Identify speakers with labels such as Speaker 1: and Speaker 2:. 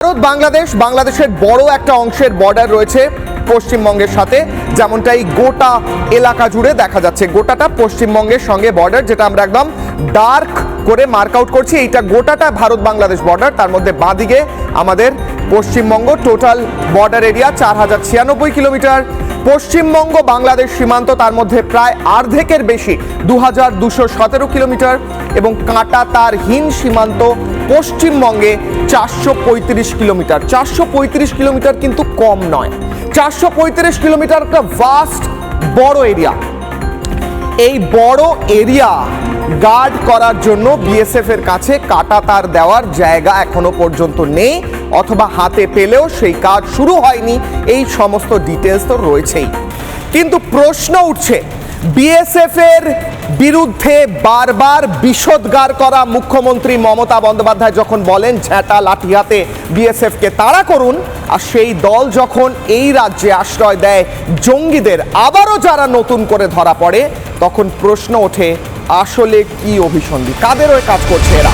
Speaker 1: ভারত বাংলাদেশ বাংলাদেশের বড় একটা অংশের বর্ডার রয়েছে পশ্চিমবঙ্গের সাথে যেমনটা এই গোটা এলাকা জুড়ে দেখা যাচ্ছে। গোটাটা পশ্চিমবঙ্গের সঙ্গে বর্ডার যেটা আমরা একদম ডার্ক করে মার্ক আউট করছি। এইটা গোটাটা ভারত বাংলাদেশ বর্ডার তার মধ্যে বাঁদিকে আমাদের পশ্চিমবঙ্গ টোটাল বর্ডার এরিয়া চার হাজার ছিয়ানব্বই কিলোমিটার। পশ্চিমবঙ্গ, বাংলাদেশ সীমান্ত, তার মধ্যে প্রায় অর্ধেকের বেশি দু হাজার দুশো সতেরো কিলোমিটার। এবং কাঁটা তারহীন সীমান্ত পশ্চিমবঙ্গে চারশো পঁয়ত্রিশ কিলোমিটার। চারশো পঁয়ত্রিশ কিলোমিটার কিন্তু কম নয়। চারশো পঁয়ত্রিশ কিলোমিটার একটা ভাস্ট বড় এরিয়া এই বড় এরিয়া গার্ড করার জন্য বিএসএফ এর কাছে কাটা তার দেওয়ার জায়গা এখনও পর্যন্ত নেই, অথবা হাতে পেলেও সেই কাজ শুরু হয়নি। এই সমস্ত ডিটেলস তো রয়েছেই। কিন্তু প্রশ্ন উঠছে বিএসএফ এর বিরুদ্ধে বারবার বিষোদ্গার করা মুখ্যমন্ত্রী মমতা বন্দ্যোপাধ্যায় যখন বলেন ঝ্যাঁটা লাঠি হাতে বিএসএফ কে তাড়া করুন। আর সেই দল যখন এই রাজ্যে আশ্রয় দেয়, জঙ্গিদের আবারও যারা নতুন করে ধরা পড়ে, তখন প্রশ্ন ওঠে, আসলে কি অভিসন্ধি? কাদের ওই কাজ করছে এরা?